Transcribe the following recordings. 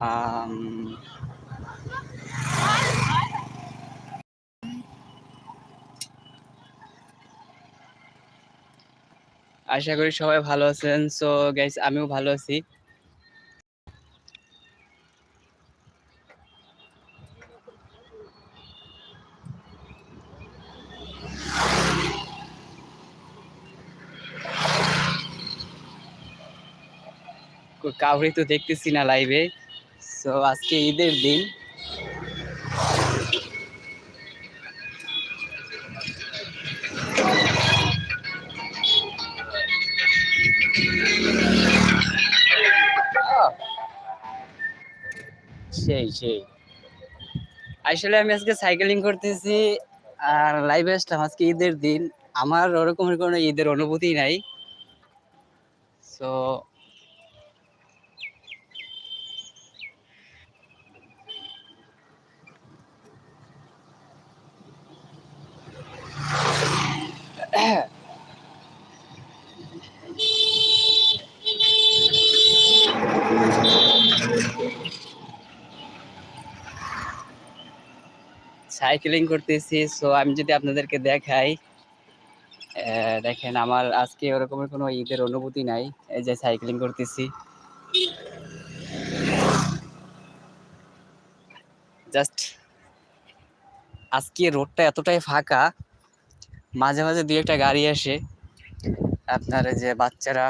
আম, আশা করি সবাই ভালো আছেন। সো গাইস আমিও ভালো আছি। কাউরি তো দেখতেছি না লাইভে সো আজকে ঈদের দিন। সেই সেই। আসলে আমি আজকে সাইকেলিং করতেছি আর লাইভে আসলাম আজকে ঈদের দিন। আমার ওরকমের কোনো ঈদের অনুভূতি নাই। সো সাইকেলিং করতেছি সো আমি যদি আপনাদেরকে দেখাই দেখেন আমার আজকে ওরকমের কোনো ঈদের অনুভূতি নাই, এই যে সাইকেলিং করতেছি। জাস্ট আজকে রোডটা এতটাই ফাঁকা মাঝে মাঝে দুই একটা গাড়ি আসে। আপনার যে বাচ্চারা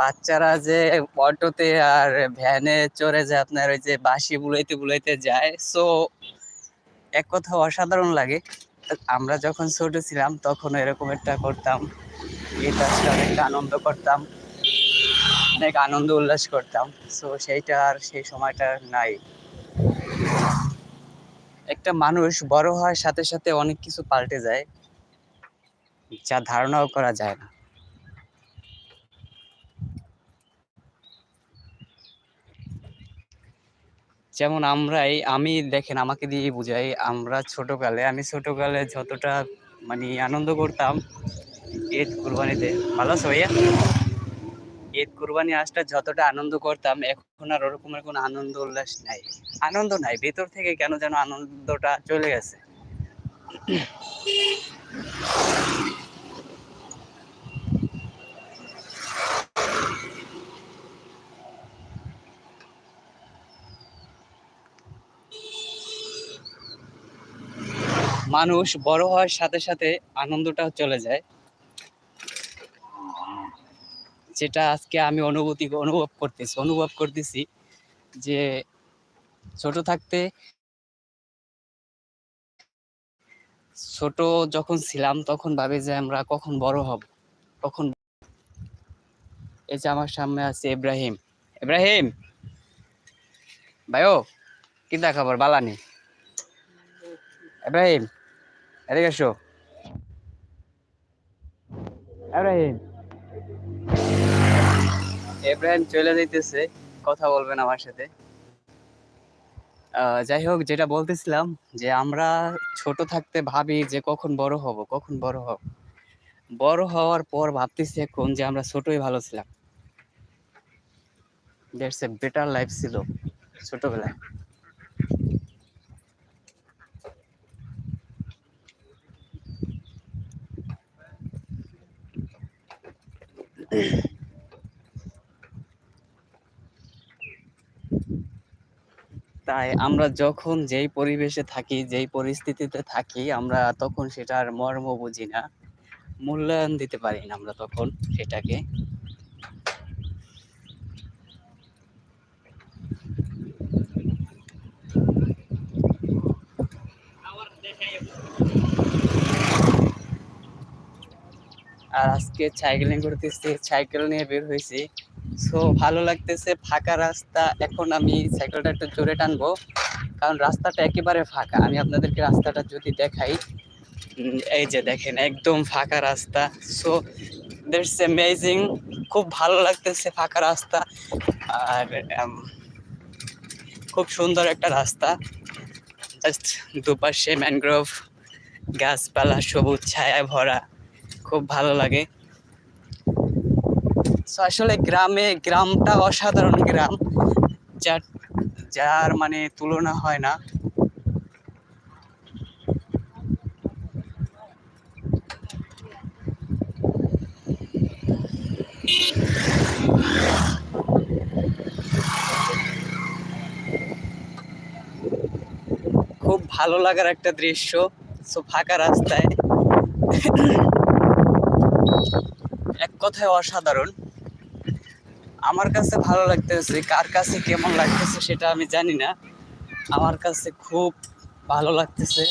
বাচ্চারা যে অটোতে আর ভ্যানে চড়ে যে আপনার ওই যে বাঁশি বুলাইতে বুলাইতে যায়। সো এক কথা অসাধারণ লাগে। আমরা যখন ছোট ছিলাম, তখন এরকম একটা করতাম। এটা অনেকটা আনন্দ করতাম। অনেক আনন্দ উল্লাস করতাম। সো সেইটা আর সেই সময়টা নাই। একটা মানুষ বড় হওয়ার সাথে সাথে অনেক কিছু পাল্টে যায়, যা ধারণাও করা যায় না। যেমন আমরাই, আমি দেখেন আমাকে দিয়ে বুঝাই, আমরা ছোটকালে, আমি ছোটকালে যতটা মানে আনন্দ করতাম ঈদ কুরবানিতে। ভালো আছো ভাইয়া? ঈদ কুরবানি আসটা যতটা আনন্দ করতাম, এখন আর ওরকমের কোনো আনন্দ উল্লাস নাই। আনন্দ নাই, ভেতর থেকে কেন যেন আনন্দটা চলে গেছে। মানুষ বড় হওয়ার সাথে সাথে আনন্দটা চলে যায়। যেটা আজকে আমি অনুভূতি অনুভব করতেছি অনুভব করতেছি যে ছোট থাকতে ছোট যখন ছিলাম তখন ভাবে যে আমরা কখন বড় হব, কখন এই যে আমার সামনে আছে ইব্রাহিম। ইব্রাহিম! ভাইও, কি খবর? বালানি ইব্রাহিম, এদিকে এসো। ইব্রাহিম! ইব্রাহিম চলে যাইতেছে, কথা বলবেন আমার সাথে। যাই হোক, যেটা বলতেছিলাম যে আমরা ছোট থাকতে ভাবি যে কখন বড় হব, কখন বড় হব। বড় হওয়ার পর ভাবতেছি এখন যে আমরা ছোটই ভালো ছিলাম। দ্যাটস এ বেটার লাইফ ছিল ছোটবেলায়। তাই আমরা যখন যেই পরিবেশে থাকি, যেই পরিস্থিতিতে থাকি, আমরা তখন সেটার মর্ম বুঝি না। মূল্যায়ন দিতে পারি না আমরা তখন সেটাকে। আর আজকে সাইকেলিং করতেছি সাইকেল নিয়ে বের হয়েছি। সো ভালো লাগতেছে, ফাঁকা রাস্তা। এখন আমি সাইকেলটা একটু জোরে টানবো। কারণ রাস্তাটা একেবারে ফাঁকা। আমি আপনাদেরকে রাস্তাটা যদি দেখাই। এই যে দেখেন, একদম ফাঁকা রাস্তা। সো দ্যাটস অ্যামেজিং খুব ভালো লাগতেছে, ফাঁকা রাস্তা। আর খুব সুন্দর একটা রাস্তা। জাস্ট দুপাশে ম্যানগ্রোভ গাছপালা, সবুজ ছায়া ভরা। খুব ভালো লাগে। আসলে গ্রামে, গ্রামটা অসাধারণ গ্রাম। যার যার মানে তুলনা হয় না। খুব ভালো লাগার একটা দৃশ্য সো ফাঁকা রাস্তায়। এক কথায় অসাধারণ। আমার কাছে ভালো লাগতেছে, কার কাছে কেমন লাগতেছে সেটা আমি জানি না। আমার কাছে খুব ভালো লাগতেছে।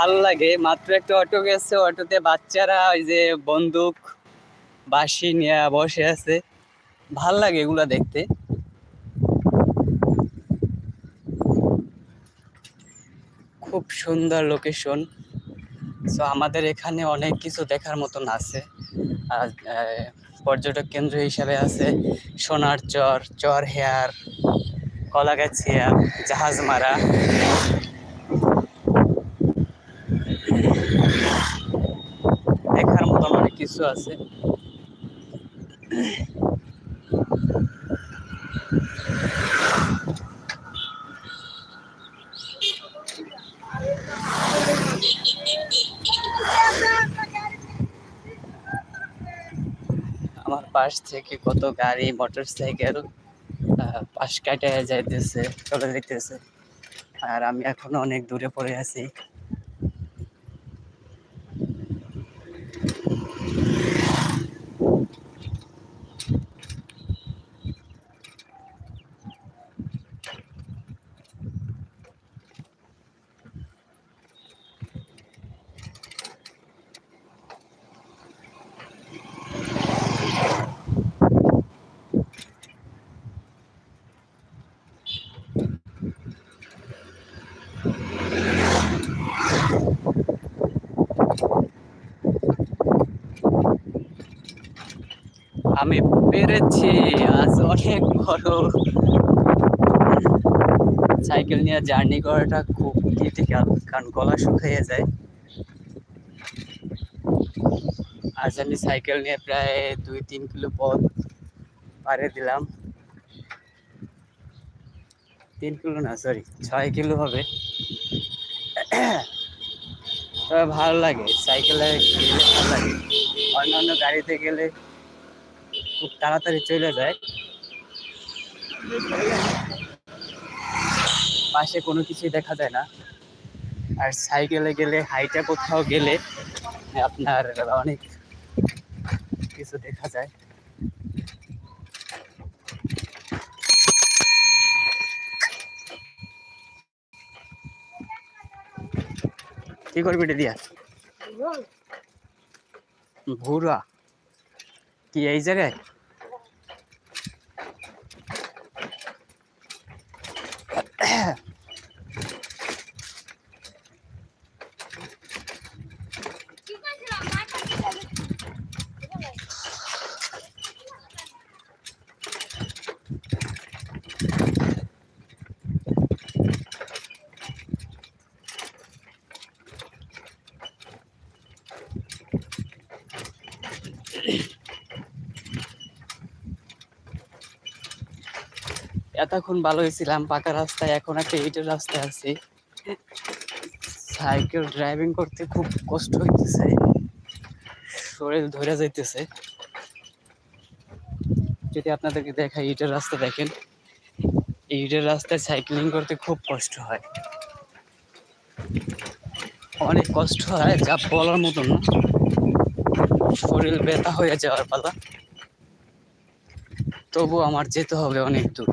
ভালো লাগে। মাত্র একটা অটো গেছে, অটোতে বাচ্চারা ওই যে বন্দুক, বাঁশি নিয়ে বসে আছে। ভালো লাগে এগুলা দেখতে। খুব সুন্দর লোকেশন সো আমাদের এখানে অনেক কিছু দেখার মতন আছে। আর পর্যটক কেন্দ্র হিসাবে আছে। সোনার চর চর হেয়ার, কলাগাছিয়া জাহাজ মারা দেখার মতন অনেক কিছু আছে? আমার পাশ থেকে কত গাড়ি মোটর সাইকেল পাশ কাটে যাইতেছে, চলে যাইতেছে। আর আমি এখনও অনেক দূরে পড়ে আছি। আমি পেরেছি, আজ অনেক বড়। সাইকেল নিয়ে জার্নি করাটা খুব ক্রিটিক্যাল কারণ গলা শুকিয়ে যায়। আজ আমি সাইকেল নিয়ে প্রায় দুই তিন কিলো পথ পাড়ে দিলাম। তিন কিলো না সরি ছয় কিলো হবে। তবে ভালো লাগে, সাইকেলে গেলে ভালো লাগে। অন্যান্য গাড়িতে গেলে খুব তাড়াতাড়ি চলে যায়। পাশে কোনো কিছুই দেখা যায় না। আর সাইকেলে গেলে হাইটা কোথাও গেলে আপনার অনেক কিছু দেখা যায়। কি করবি এটা দিয়া? ভুরা কি এই জায়গায়? এতক্ষণ ভালো হয়েছিলাম, পাকা রাস্তায়, এখন একটা ইটের রাস্তায় আছি। সাইকেল ড্রাইভিং করতে খুব কষ্ট হইতেছে। শরীর ধরে যাইতেছে। যদি আপনাদেরকে দেখাই ইটের রাস্তা, দেখেন। ইটের রাস্তায় সাইক্লিং করতে খুব কষ্ট হয়। অনেক কষ্ট হয়, যা বলার মতন না। শরীর ব্যথা হয়ে যাওয়ার পালা। তবু আমার যেতে হবে অনেক দূর।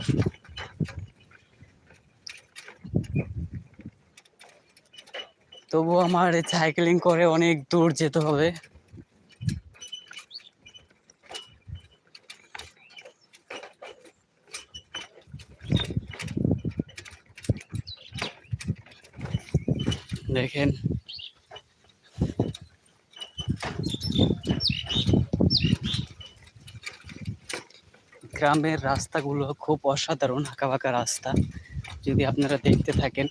তবু আমার সাইকেলিং করে অনেক দূর যেতে হবে। দেখেন। গ্রামের রাস্তাগুলো খুব অসাধারণ আঁকা বাঁকা রাস্তা। যদি আপনারা দেখতে থাকেন।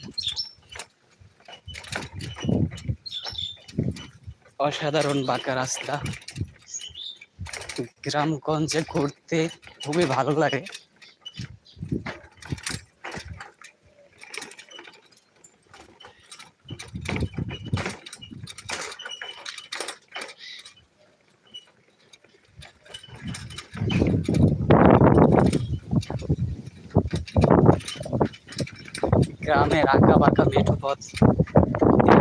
অসাধারণ বাঁকা রাস্তা। গ্রামগঞ্জে ঘুরতে খুবই ভালো লাগে। গ্রামের আঁকা বাঁকা মেঠো পথ।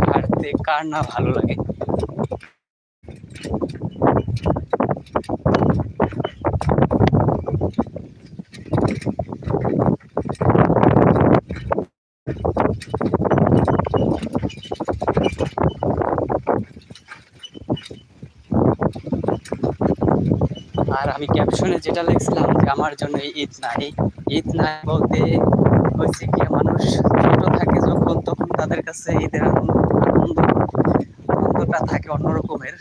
হাঁটতে কার না ভালো লাগে? আর আমি ক্যাপশনে যেটা লিখছিলাম যে আমার জন্য ঈদ নাই। ঈদ নাই বলতে হয়েছে কি, মানুষ ছোট থাকে যখন, তখন তাদের কাছে ঈদের আনন্দ আনন্দ আনন্দটা থাকে অন্যরকমের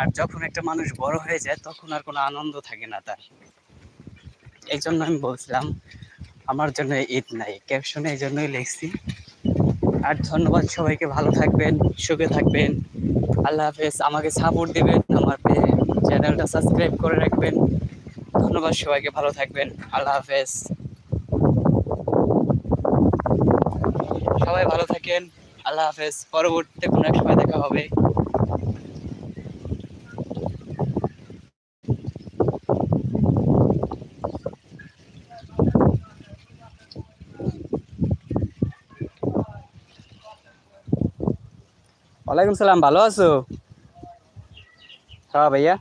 আর যখন একটা মানুষ বড় হয়ে যায়, তখন আর কোনো আনন্দ থাকে না তার। এই জন্য আমি বলছিলাম, আমার জন্য ঈদ নাই। ক্যাপশনে এই জন্যই লিখছি। আর ধন্যবাদ সবাইকে, ভালো থাকবেন, সুখে থাকবেন। আল্লাহ হাফেজ, আমাকে সাপোর্ট দিবেন, আমার চ্যানেলটা সাবস্ক্রাইব করে রাখবেন। ধন্যবাদ সবাইকে, ভালো থাকবেন। আল্লাহ হাফেজ। সবাই ভালো থাকেন। আল্লাহ হাফেজ পরবর্তীতে কোনো এক সময় দেখা হবে। ওয়ালাইকুম সালাম ভালো আছো? হ্যাঁ ভাইয়া।